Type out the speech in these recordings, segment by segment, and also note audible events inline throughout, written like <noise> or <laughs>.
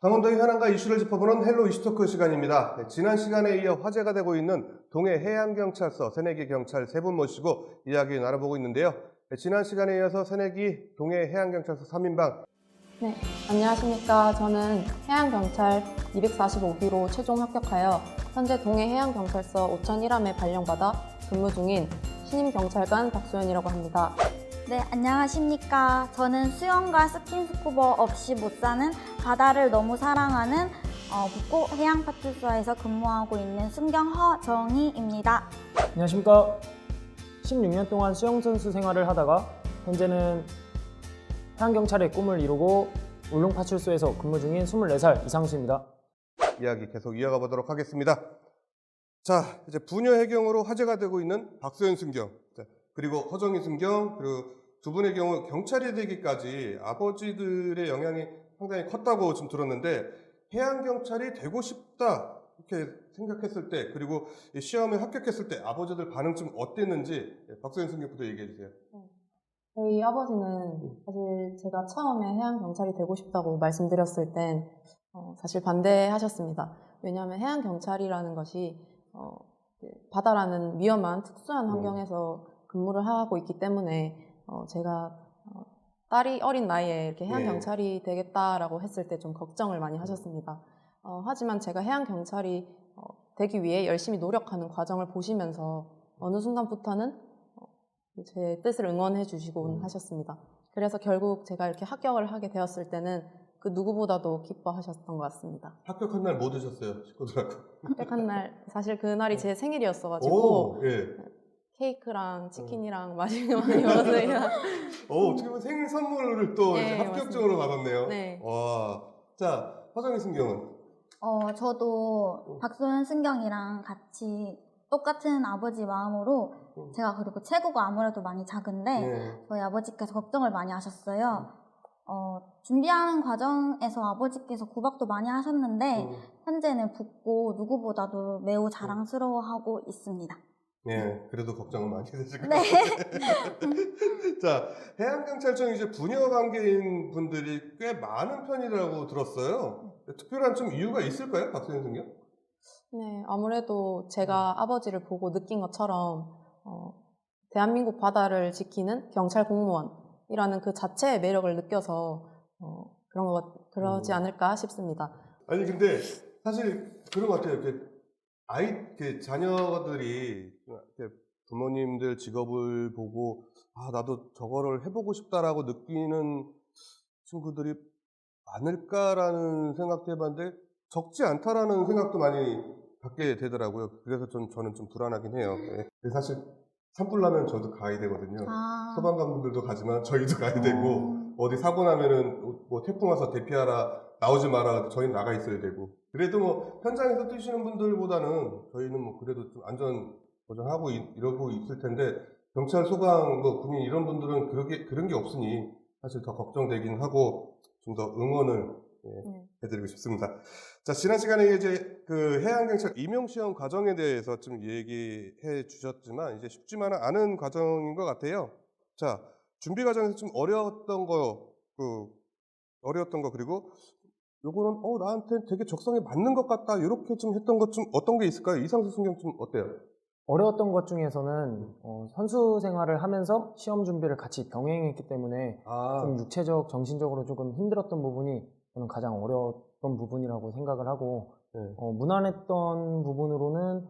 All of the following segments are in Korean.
강원도의 현안과 이슈를 짚어보는 헬로 이슈토크 시간입니다. 네, 지난 시간에 이어 화제가 되고 있는 동해 해양경찰서 새내기 경찰 세 분 모시고 이야기 나눠보고 있는데요. 네, 지난 시간에 이어서 새내기 동해 해양경찰서 3인방 네, 안녕하십니까. 저는 해양경찰 245기로 최종 합격하여 현재 동해 해양경찰서 5001함에 발령받아 근무 중인 신임 경찰관 박소연이라고 합니다. 네, 안녕하십니까. 저는 수영과 스킨스쿠버 없이 못 사는 바다를 너무 사랑하는 어, 북고 해양파출소에서 근무하고 있는 순경 허 정희입니다. 안녕하십니까. 16년 동안 수영선수 생활을 하다가 현재는 해양경찰의 꿈을 이루고 울릉파출소에서 근무 중인 24살 이상수입니다. 이야기 계속 이어가 보도록 하겠습니다. 자, 이제 부녀 해경으로 화제가 되고 있는 박소연 순경, 자, 그리고 허정희 순경, 그리고 두 분의 경우 경찰이 되기까지 아버지들의 영향이 상당히 컸다고 좀 들었는데 해양 경찰이 되고 싶다 이렇게 생각했을 때 그리고 이 시험에 합격했을 때 아버지들 반응 좀 어땠는지 예, 박소연 순경부터 얘기해 주세요. 저희 아버지는 사실 제가 처음에 해양 경찰이 되고 싶다고 말씀드렸을 땐 어, 사실 반대하셨습니다. 왜냐하면 해양 경찰이라는 것이 어, 그 바다라는 위험한 특수한 음. 환경에서 근무를 하고 있기 때문에 어, 제가 어, 딸이 어린 나이에 이렇게 네. 해양 경찰이 되겠다라고 했을 때 좀 걱정을 많이 하셨습니다. 어, 하지만 제가 해양 경찰이 어, 되기 위해 열심히 노력하는 과정을 보시면서 어느 순간부터는 어, 제 뜻을 응원해 주시곤 음. 하셨습니다. 그래서 결국 제가 이렇게 합격을 하게 되었을 때는 그 누구보다도 기뻐하셨던 것 같습니다. 합격한 날 뭐 드셨어요, 식구들하고? 합격한 날 사실 그 날이 제 생일이었어가지고 오, 예. 케이크랑 치킨이랑 맛있는 거 <laughs> 많이 먹었어요. 어, 어떻게 보면 생일 선물을 또 네, 이제 합격적으로 받았네요. 네. 와, 자 허정희 순경은 어, 저도 박소연 순경이랑 같이 똑같은 아버지 마음으로 음. 제가 그리고 체구가 아무래도 많이 작은데 네. 저희 아버지께서 걱정을 많이 하셨어요. 어, 준비하는 과정에서 아버지께서 구박도 많이 하셨는데 음. 현재는 붙고 누구보다도 매우 자랑스러워하고 있습니다. 네, 그래도 걱정은 많이 되실 것 네. 같아요. <laughs> 자, 해양경찰청 이제 부녀 관계인 분들이 꽤 많은 편이라고 들었어요. 특별한 좀 이유가 있을까요, 박수현 승경? 네, 아무래도 제가 음. 아버지를 보고 느낀 것처럼 어, 대한민국 바다를 지키는 경찰 공무원이라는 그 자체의 매력을 느껴서 어, 그런 것 그러지 음. 않을까 싶습니다. 아니 근데 사실 그런 것 같아요. 이렇게 아이, 그 자녀들이 부모님들 직업을 보고 아 나도 저거를 해보고 싶다라고 느끼는 친구들이 많을까라는 생각도 해봤는데 적지 않다라는 생각도 많이 갖게 되더라고요. 그래서 좀 저는 좀 불안하긴 해요. 예. 근데 사실 산불나면 저도 가야 되거든요. 아, 소방관분들도 가지만 저희도 가야 되고 음. 어디 사고 나면은 뭐 태풍 와서 대피하라 나오지 마라 저희는 나가 있어야 되고 그래도 뭐 현장에서 뛰시는 분들보다는 저희는 뭐 그래도 좀 안전 보장하고 이- 이러고 있을 텐데 경찰 소방 뭐 군인 이런 분들은 그렇게 그런 게 없으니 사실 더 걱정되긴 하고 좀 더 응원을 예, 네. 해드리고 싶습니다. 자 지난 시간에 이제 그 해양경찰 임용시험 과정에 대해서 좀 얘기해 주셨지만 이제 쉽지만은 않은 과정인 것 같아요. 자 준비 과정에서 좀 어려웠던 거, 그 어려웠던 거 그리고 요거는 어 나한테 되게 적성에 맞는 것 같다 이렇게 좀 했던 것 좀 어떤 게 있을까요? 이상수 순경 좀 어때요? 어려웠던 것 중에서는 어, 선수 생활을 하면서 시험 준비를 같이 병행했기 때문에 아, 좀 육체적, 정신적으로 조금 힘들었던 부분이 저는 가장 어려웠던 부분이라고 생각을 하고 네. 어, 무난했던 부분으로는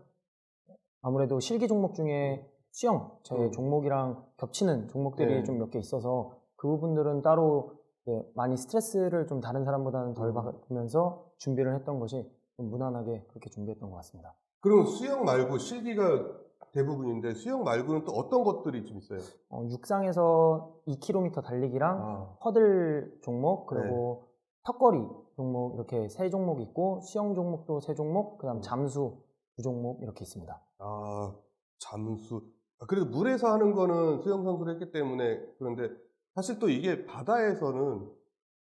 아무래도 실기 종목 중에 수영, 제 음. 종목이랑 겹치는 종목들이 네. 좀몇 개 있어서 그 부분들은 따로 이제 많이 스트레스를 좀 다른 사람보다는 덜 음. 받으면서 준비를 했던 것이 좀 무난하게 그렇게 준비했던 것 같습니다. 그럼 수영 말고 실기가 대부분인데 수영 말고는 또 어떤 것들이 좀 있어요? 어, 육상에서 2km 달리기랑 아, 허들 종목 네. 그리고 턱걸이 종목 이렇게 세 종목 있고 수영 종목도 세 종목 음. 그다음 잠수 두 종목 이렇게 있습니다. 아 잠수. 아, 그래도 물에서 하는 거는 수영 선수를 했기 때문에 그런데 사실 또 이게 바다에서는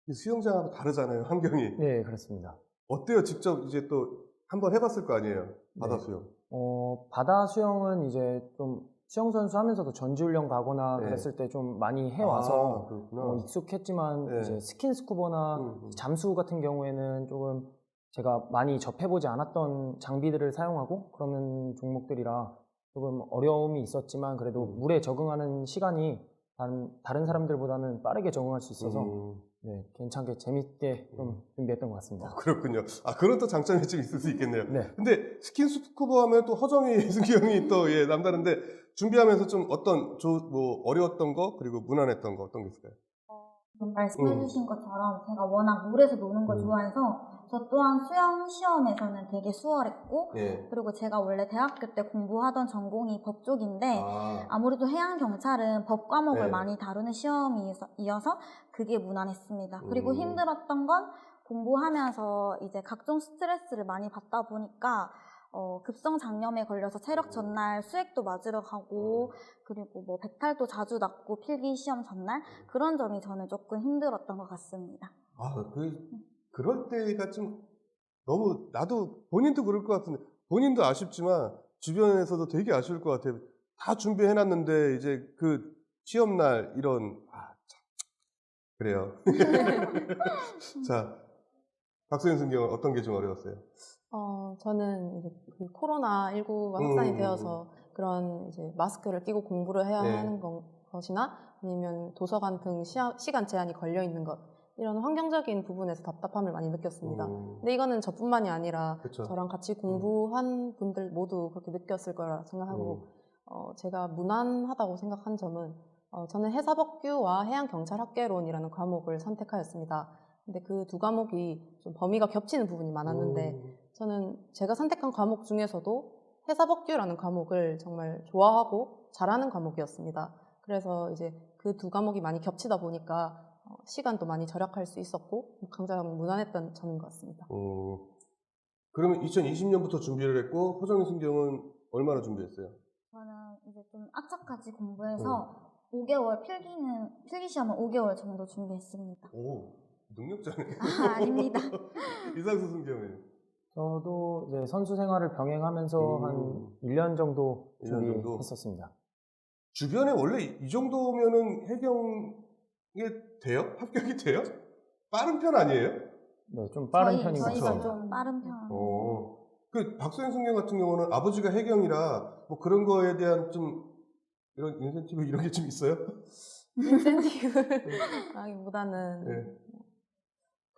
이 수영장하고 다르잖아요 환경이. 네 그렇습니다. 어때요? 직접 이제 또 한번 해봤을 거 아니에요 바다 네. 수영. 어, 바다 수영은 이제 좀 수영 선수 하면서도 전지훈련 가거나 네. 그랬을 때 좀 많이 해와서 아, 그렇구나. 어, 익숙했지만 네. 이제 스킨 스쿠버나 음, 음. 잠수 같은 경우에는 조금 제가 많이 접해보지 않았던 장비들을 사용하고 그러는 종목들이라 조금 어려움이 있었지만 그래도 음. 물에 적응하는 시간이 다른, 다른 사람들보다는 빠르게 적응할 수 있어서 음. 네, 괜찮게 재밌게 좀 음. 준비했던 것 같습니다. 아, 그렇군요. 아, 그런 또 장점이 좀 있을 수 있겠네요. 네. 근데 스킨스쿠버 하면 또 허정이 승기 <laughs> 형이 또 예, 남다른데 준비하면서 좀 어떤 조, 뭐 어려웠던 거 그리고 무난했던 거 어떤 게 있을까요? 말씀해주신 것처럼 제가 워낙 물에서 노는 걸 음. 좋아해서 저 또한 수영 시험에서는 되게 수월했고 예. 그리고 제가 원래 대학교 때 공부하던 전공이 법 쪽인데 아, 아무래도 해양 경찰은 법 과목을 네. 많이 다루는 시험이어서 그게 무난했습니다. 그리고 음. 힘들었던 건 공부하면서 이제 각종 스트레스를 많이 받다 보니까 어, 급성 장염에 걸려서 체력 전날 수액도 맞으러 가고 그리고 뭐 배탈도 자주 났고 필기 시험 전날 그런 점이 저는 조금 힘들었던 것 같습니다. 아, 그 그럴 때가 좀 너무 나도 본인도 그럴 것 같은데 본인도 아쉽지만 주변에서도 되게 아쉬울 것 같아요. 다 준비해 놨는데 이제 그 시험 날 이런 아, 참. 그래요. <laughs> <laughs> 자, 박소연 승경은 어떤 게 좀 어려웠어요? 어, 저는 이제 그 코로나19가 확산이 음. 되어서 그런 이제 마스크를 끼고 공부를 해야 네. 하는 것, 것이나 아니면 도서관 등 시야- 시간 제한이 걸려 있는 것 이런 환경적인 부분에서 답답함을 많이 느꼈습니다. 음, 근데 이거는 저뿐만이 아니라 그쵸. 저랑 같이 공부한 분들 모두 그렇게 느꼈을 거라 생각하고 어, 제가 무난하다고 생각한 점은 어, 저는 해사법규와 해양경찰학개론이라는 과목을 선택하였습니다. 근데 그 두 과목이 좀 범위가 겹치는 부분이 많았는데 음, 저는 제가 선택한 과목 중에서도 해사법규라는 과목을 정말 좋아하고 잘하는 과목이었습니다. 그래서 이제 그 두 과목이 많이 겹치다 보니까 어, 시간도 많이 절약할 수 있었고 강좌가 무난했던 점인 것 같습니다. 음, 그러면 2020년부터 준비를 했고 허정희 승경은 얼마나 준비했어요? 저는 이제 좀 악착같이 공부해서 5개월 필기는 필기 시험은 5개월 정도 준비했습니다. 오, 능력자네. 아, 아닙니다. <laughs> 이상수 승경은 저도 이제 선수 생활을 병행하면서 음. 한 1년 정도 1년 정도? 준비했었습니다. 주변에 원래 이 정도면은 해경에 돼요? 합격이 돼요? 빠른 편 아니에요? 네, 좀 빠른 저희, 편인 것 저희가 같습니다. 좀 빠른 편. 어. 그 박소영 승경 같은 경우는 아버지가 해경이라 뭐 그런 거에 대한 좀 이런 인센티브 이런 게 좀 있어요? 인센티브라기보다는 네.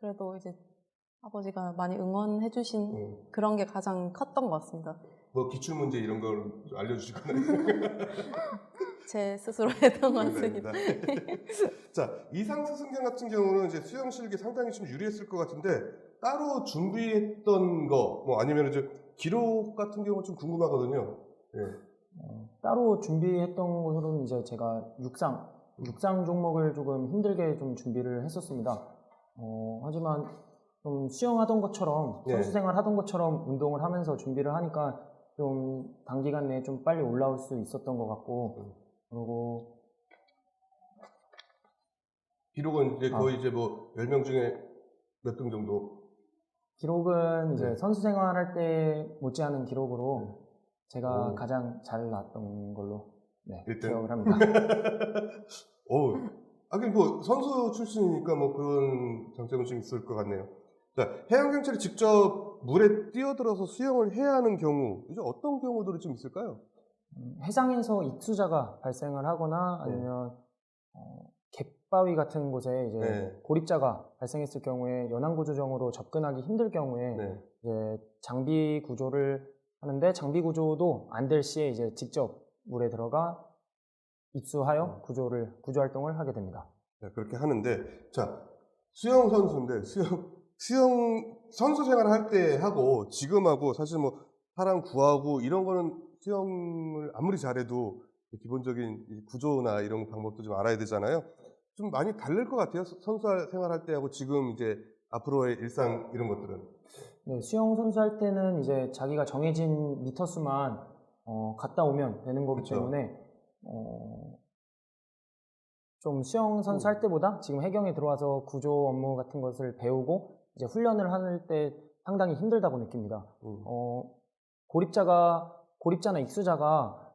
그래도 이제 아버지가 많이 응원해 주신 어. 그런 게 가장 컸던 것 같습니다. 뭐 기출 문제 이런 걸 알려주시거나 <laughs> 제 스스로 했던 것. 같습니다. 자 이상 수 승경 같은 경우는 이제 수영 실기 상당히 좀 유리했을 것 같은데 따로 준비했던 거 뭐 아니면 이제 기록 같은 경우 좀 궁금하거든요. 예. 어, 따로 준비했던 것으로는 이제 제가 육상, 육상 종목을 조금 힘들게 좀 준비를 했었습니다. 어, 하지만 좀 수영하던 것처럼 네. 선수 생활 하던 것처럼 운동을 하면서 준비를 하니까 좀 단기간 내에 좀 빨리 올라올 수 있었던 것 같고 그리고 기록은 이제 아. 거의 이제 뭐 10명 중에 몇 등 정도? 기록은 이제 네. 선수 생활할 때 못지않은 기록으로 제가 오. 가장 잘 나왔던 걸로 네, 일등? 기억을 합니다. <laughs> 오, 하긴 뭐 선수 출신이니까 뭐 그런 장점은 좀 있을 것 같네요. 자, 해양 경찰이 직접 물에 뛰어들어서 수영을 해야 하는 경우, 이제 어떤 경우들이 좀 있을까요? 음, 해상에서 익수자가 발생을 하거나 네. 아니면 어, 갯바위 같은 곳에 이제 네. 고립자가 발생했을 경우에 연안구조정으로 접근하기 힘들 경우에 네. 이제 장비 구조를 하는데 장비 구조도 안 될 시에 이제 직접 물에 들어가 입수하여 구조를 구조 활동을 하게 됩니다. 네, 그렇게 하는데, 자, 수영 선수인데, 수영, 수영, 선수 생활 할 때 하고, 지금하고, 사실 뭐, 사람 구하고, 이런 거는 수영을 아무리 잘해도, 기본적인 이 구조나 이런 방법도 좀 알아야 되잖아요. 좀 많이 다를 것 같아요. 선수 생활 할 때하고 지금 이제 앞으로의 일상 이런 것들은. 네, 수영 선수 할 때는 이제 자기가 정해진 미터 수만 어, 갔다 오면 되는 거기 그쵸. 때문에 어, 좀 수영 선수 할 때보다 지금 해경에 들어와서 구조 업무 같은 것을 배우고 이제 훈련을 할 때 상당히 힘들다고 느낍니다. 음. 어, 고립자가 고립자나 익수자가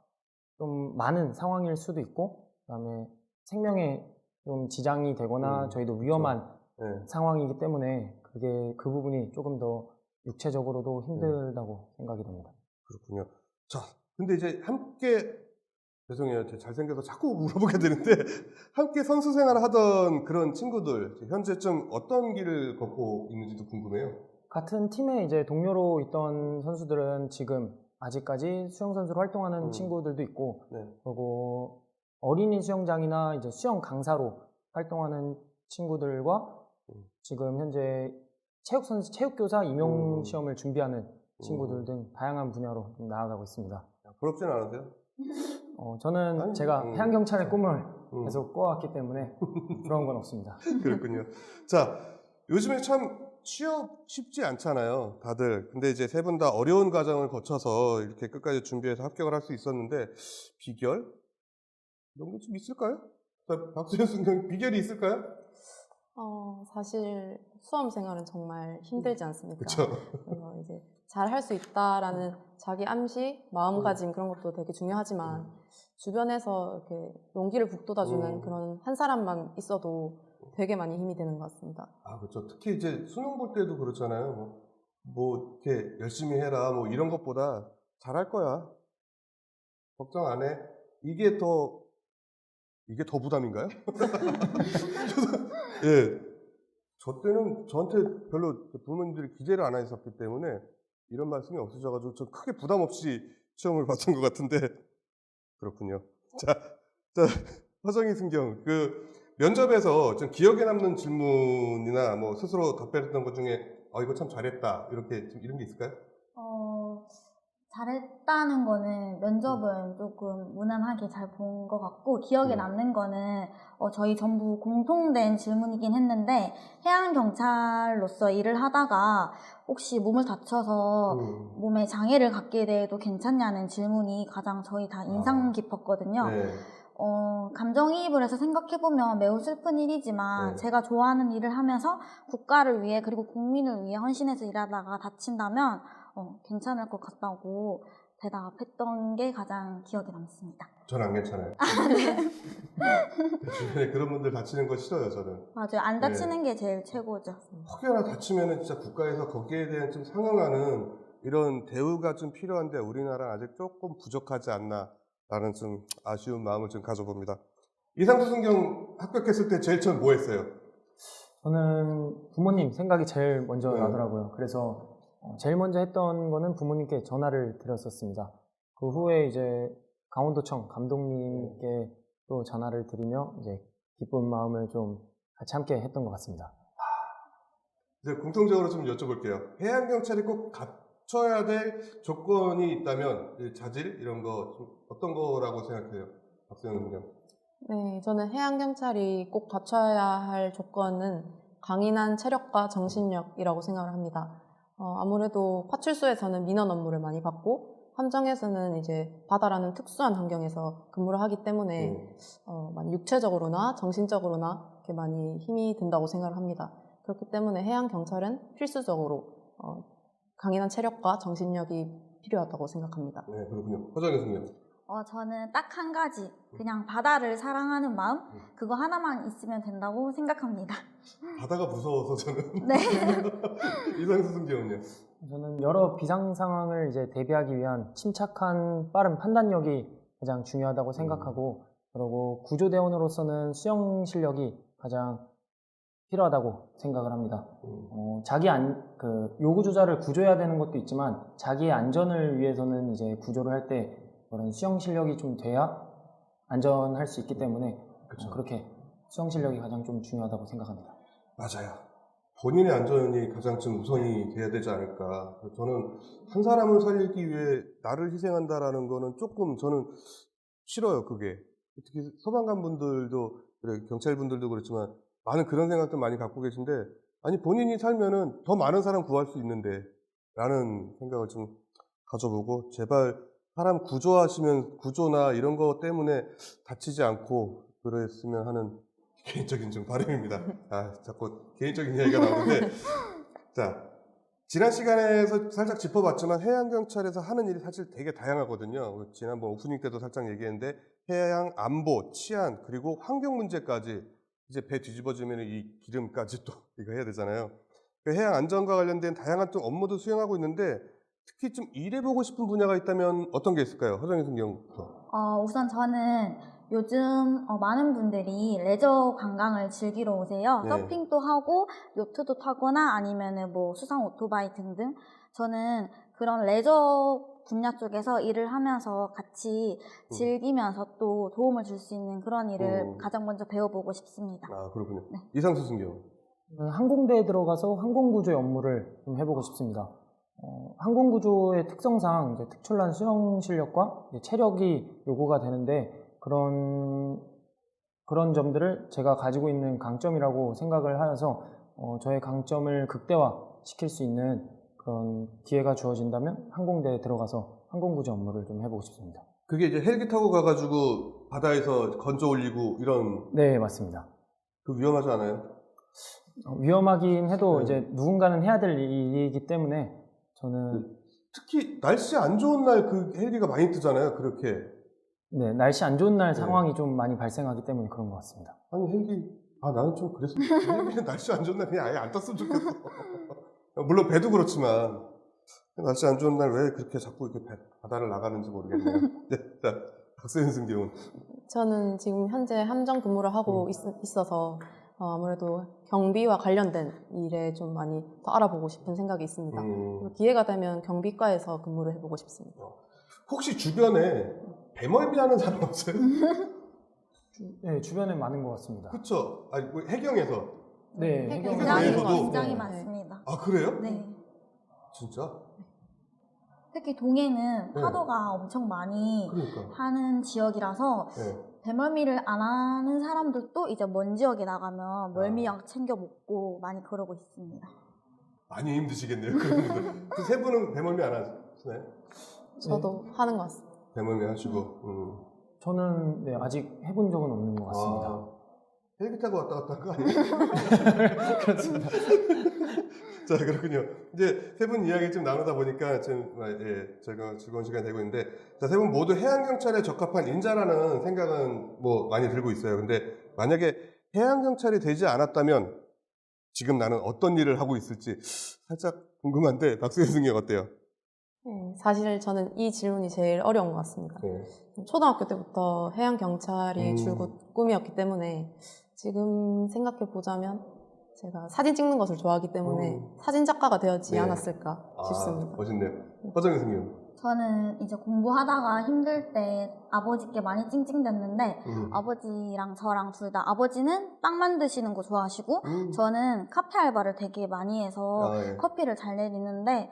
좀 많은 상황일 수도 있고 그다음에 생명에 좀 지장이 되거나 음, 저희도 위험한 네. 상황이기 때문에 그게 그 부분이 조금 더 육체적으로도 힘들다고 생각이 됩니다. 그렇군요. 자, 근데 이제 함께 죄송해요. 제가 잘생겨서 자꾸 <laughs> 물어보게 되는데 함께 선수 생활을 하던 그런 친구들 현재 좀 어떤 길을 걷고 있는지도 궁금해요. 같은 팀에 이제 동료로 있던 선수들은 지금 아직까지 수영 선수로 활동하는 음. 친구들도 있고 네. 그리고 어린이 수영장이나 이제 수영 강사로 활동하는 친구들과 음. 지금 현재 체육 선수 체육 교사 임용 음. 시험을 준비하는 친구들 등 다양한 분야로 좀 나아가고 있습니다. 부럽진 않으세요? <laughs> 어, 저는 아니, 제가 음. 해양 경찰의 꿈을 음. 계속 꿔왔기 때문에 부러운 건 없습니다. <laughs> 그렇군요. 자, 요즘에 참 취업 쉽지 않잖아요, 다들. 근데 이제 세 분 다 어려운 과정을 거쳐서 이렇게 끝까지 준비해서 합격을 할 수 있었는데 비결 이런 게 좀 있을까요? 자, 박수현 선생 비결이 있을까요? 어, 사실 수험 생활은 정말 힘들지 않습니까? 그렇죠. 그래서 이제 잘 할 수 있다라는 자기 암시, 마음가짐 그런 것도 되게 중요하지만 주변에서 이렇게 용기를 북돋아주는 음. 그런 한 사람만 있어도 되게 많이 힘이 되는 것 같습니다. 아, 그렇죠. 특히 이제 수능 볼 때도 그렇잖아요. 뭐, 뭐 이렇게 열심히 해라, 뭐 이런 것보다 잘할 거야. 걱정 안 해. 이게 더 이게 더 부담인가요? <laughs> 예. 저 때는 저한테 별로 부모님들이 기대를 안 하셨기 때문에 이런 말씀이 없으셔가지고 좀 크게 부담 없이 시험을 <laughs> 봤던 것 같은데 그렇군요. 자, 자 화정희 승경 그 면접에서 좀 기억에 남는 질문이나 뭐 스스로 답변했던 것 중에 어 이거 참 잘했다 이렇게 좀 이런 게 있을까요? 어, 잘했다는 거는 면접은 조금 무난하게 잘 본 것 같고 기억에 음. 남는 거는 어, 저희 전부 공통된 질문이긴 했는데 해양 경찰로서 일을 하다가 혹시 몸을 다쳐서 음. 몸에 장애를 갖게 돼도 괜찮냐는 질문이 가장 저희 다 인상 아. 깊었거든요. 네. 어, 감정이입을 해서 생각해보면 매우 슬픈 일이지만 네. 제가 좋아하는 일을 하면서 국가를 위해 그리고 국민을 위해 헌신해서 일하다가 다친다면 어, 괜찮을 것 같다고 대답했던 게 가장 기억에 남습니다. 저는 안 괜찮아요. 주변에 그런 분들 다치는 거 싫어요, 저는. 맞아요. 안 네. 다치는 게 제일 최고죠. 혹여나 다치면은 진짜 국가에서 거기에 대한 좀 상응하는 이런 대우가 좀 필요한데 우리나라는 아직 조금 부족하지 않나라는 좀 아쉬운 마음을 좀 가져봅니다. 이상수 승경 합격했을 때 제일 처음 뭐 했어요? 저는 부모님 생각이 제일 먼저 네. 나더라고요. 그래서 어, 제일 먼저 했던 거는 부모님께 전화를 드렸었습니다. 그 후에 이제 강원도청 감독님께 또 전화를 드리며 이제 기쁜 마음을 좀 같이 함께 했던 것 같습니다. 이제 공통적으로 좀 여쭤볼게요. 해양 경찰이 꼭 갖춰야 될 조건이 있다면 이 자질 이런 거좀 어떤 거라고 생각해요? 박수영 승경. 네, 저는 해양 경찰이 꼭 갖춰야 할 조건은 강인한 체력과 정신력이라고 생각을 합니다. 어, 아무래도 파출소에서는 민원 업무를 많이 받고 함정에서는 이제 바다라는 특수한 환경에서 근무를 하기 때문에 음. 어, 많이 육체적으로나 정신적으로나 이렇게 많이 힘이 든다고 생각을 합니다. 그렇기 때문에 해양 경찰은 필수적으로 어, 강인한 체력과 정신력이 필요하다고 생각합니다. 네, 그렇군요. 허정희 승경. 어, 저는 딱 한 가지. 그냥 바다를 사랑하는 마음? 그거 하나만 있으면 된다고 생각합니다. <laughs> 바다가 무서워서 저는. <laughs> 네. <laughs> 이상수 승경은요? 저는 여러 비상 상황을 이제 대비하기 위한 침착한 빠른 판단력이 가장 중요하다고 생각하고 그리고 구조대원으로서는 수영 실력이 가장 필요하다고 생각을 합니다. 음. 어, 자기 안, 그 요구 조자를 구조해야 되는 것도 있지만 자기의 안전을 위해서는 이제 구조를 할 때 그런 수영 실력이 좀 돼야 안전할 수 있기 때문에 그쵸. 어, 그렇게 수영 실력이 가장 좀 중요하다고 생각합니다. 맞아요. 본인의 안전이 가장 좀 우선이 돼야 되지 않을까. 저는 한 사람을 살리기 위해 나를 희생한다라는 거는 조금 저는 싫어요, 그게. 특히 소방관 분들도, 그래, 경찰 분들도 그렇지만 많은 그런 생각도 많이 갖고 계신데, 아니, 본인이 살면은 더 많은 사람 구할 수 있는데, 라는 생각을 좀 가져보고, 제발 사람 구조하시면 구조나 이런 거 때문에 다치지 않고 그랬으면 하는 <laughs> 개인적인 좀 바람입니다. 아, 자꾸 개인적인 이야기가 나오는데. <laughs> 자, 지난 시간에서 살짝 짚어봤지만 해양경찰에서 하는 일이 사실 되게 다양하거든요. 지난번 오프닝 때도 살짝 얘기했는데 해양 안보, 치안, 그리고 환경 문제까지 이제 배 뒤집어지면 이 기름까지 또 <laughs> 이거 해야 되잖아요. 그 해양 안전과 관련된 다양한 또 업무도 수행하고 있는데 특히 좀 일해보고 싶은 분야가 있다면 어떤 게 있을까요? 허정희 승경부터. 어, 우선 저는 요즘 어, 많은 분들이 레저 관광을 즐기러 오세요. 네. 서핑도 하고 요트도 타거나 아니면은 뭐 수상 오토바이 등등. 저는 그런 레저 분야 쪽에서 일을 하면서 같이 음. 즐기면서 또 도움을 줄 수 있는 그런 일을 음. 가장 먼저 배워보고 싶습니다. 아, 그렇군요. 네. 이상수 승경. 저는 항공대에 들어가서 항공구조의 업무를 좀 해보고 싶습니다. 어, 항공 구조의 특성상 이제 특출난 수영 실력과 이제 체력이 요구가 되는데 그런 그런 점들을 제가 가지고 있는 강점이라고 생각을 하여서 어, 저의 강점을 극대화 시킬 수 있는 그런 기회가 주어진다면 항공대에 들어가서 항공구조 업무를 좀 해보고 싶습니다. 그게 이제 헬기 타고 가가지고 바다에서 건져 올리고 이런 네, 맞습니다. 그 위험하지 않아요? 어, 위험하긴 해도 네. 이제 누군가는 해야 될 일이기 때문에 저는 특히 날씨 안 좋은 날 그 헬기가 많이 뜨잖아요. 그렇게 네, 날씨 안 좋은 날 네. 상황이 좀 많이 발생하기 때문에 그런 것 같습니다. 아니 헬기 아 나는 좀 그랬으면 좋겠어. 헬기는 <laughs> 날씨 안 좋은 날 그냥 아예 안 떴으면 좋겠어. <laughs> 물론 배도 그렇지만 날씨 안 좋은 날 왜 그렇게 자꾸 이렇게 배- 바다를 나가는지 모르겠네요. <laughs> 네, 자 박세현 승기훈. 저는 지금 현재 함정 근무를 하고 음. 있, 어서 아무래도 경비와 관련된 일에 좀 많이 더 알아보고 싶은 생각이 있습니다. 음, 기회가 되면 경비과에서 근무를 해보고 싶습니다. 혹시 주변에 배멀미 하는 사람 없어요? <laughs> 네, 주변에 많은 것 같습니다. 그쵸? 아니 뭐 해경에서 네, 해- 해경- 굉장히, 해경에서도? 굉장히 네. 많습니다. 아 그래요? 네. 진짜? 특히 동해는 네. 파도가 엄청 많이 그러니까. 하는 지역이라서 네. 배멀미를 안 하는 사람들도 이제 먼 지역에 나가면 멀미약 아. 챙겨 먹고 많이 그러고 있습니다. 많이 힘드시겠네요. 분들. 그세 분은 배멀미 안 하시나요? 저도 하는 것 같습니다. 배멀미 하시고. 음. 저는 네, 아직 해본 적은 없는 것 같습니다. 아, 헬기 타고 왔다 갔다 한 거 아니에요? 그렇습니다. <laughs> 자, 그렇군요. 이제 세 분 이야기 좀 나누다 보니까 좀, 아, 예, 저희가 즐거운 시간이 되고 있는데, 자, 세 분 모두 해양경찰에 적합한 인자라는 생각은 뭐 많이 들고 있어요. 근데 만약에 해양경찰이 되지 않았다면 지금 나는 어떤 일을 하고 있을지 살짝 궁금한데, 박수현 승경 어때요? 네, 사실 저는 이 질문이 제일 어려운 것 같습니다. 네. 초등학교 때부터 해양 경찰이 음. 줄곧 꿈이었기 때문에 지금 생각해 보자면 제가 사진 찍는 것을 좋아하기 때문에 음. 사진 작가가 되었지 네. 않았을까 싶습니다. 아, 멋있네요. 허정희 승경. 저는 이제 공부하다가 힘들 때 아버지께 많이 찡찡댔는데 음. 아버지랑 저랑 둘 다 아버지는 빵 만드시는 거 좋아하시고 음. 저는 카페 알바를 되게 많이 해서 아, 예. 커피를 잘 내리는데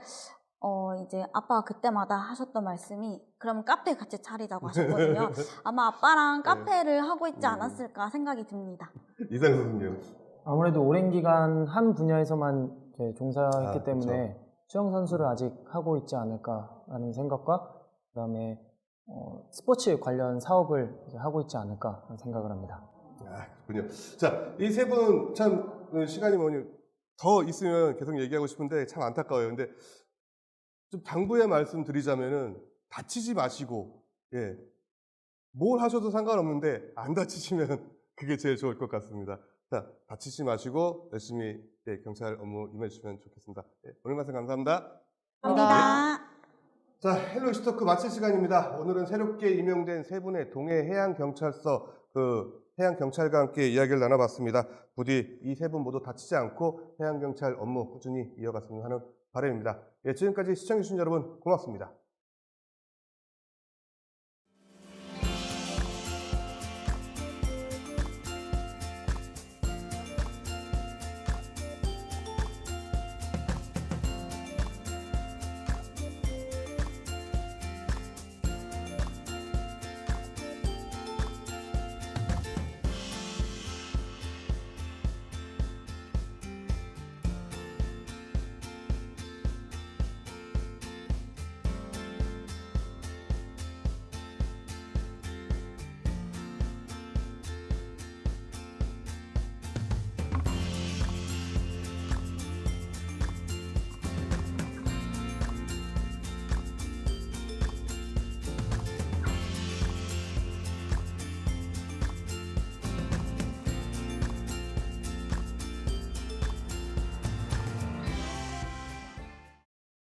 어 이제 아빠가 그때마다 하셨던 말씀이 그럼 카페 같이 차리자고 하셨거든요. <laughs> 아마 아빠랑 네. 카페를 하고 있지 음. 않았을까 생각이 듭니다. 이상수 승경. 아무래도 오랜 기간 한 분야에서만 이제 종사했기 아, 때문에 수영 선수를 아직 하고 있지 않을까라는 생각과 그다음에 어, 스포츠 관련 사업을 이제 하고 있지 않을까 하는 생각을 합니다. 아, 그렇군요. 자, 이 세 분 참 시간이 뭐니 더 있으면 계속 얘기하고 싶은데 참 안타까워요. 근데 좀 당부의 말씀 드리자면은 다치지 마시고 예. 뭘 하셔도 상관없는데 안 다치시면 그게 제일 좋을 것 같습니다. 자, 다치지 마시고 열심히 예, 경찰 업무 임해 주시면 좋겠습니다. 예, 오늘 말씀 감사합니다. 감사합니다. 자, 헬로 시토크 마칠 시간입니다. 오늘은 새롭게 임명된 세 분의 동해 해양 경찰서 그 해양 경찰과 함께 이야기를 나눠봤습니다. 부디 이 세 분 모두 다치지 않고 해양 경찰 업무 꾸준히 이어갔으면 하는 바람입니다. 예, 지금까지 시청해주신 여러분 고맙습니다.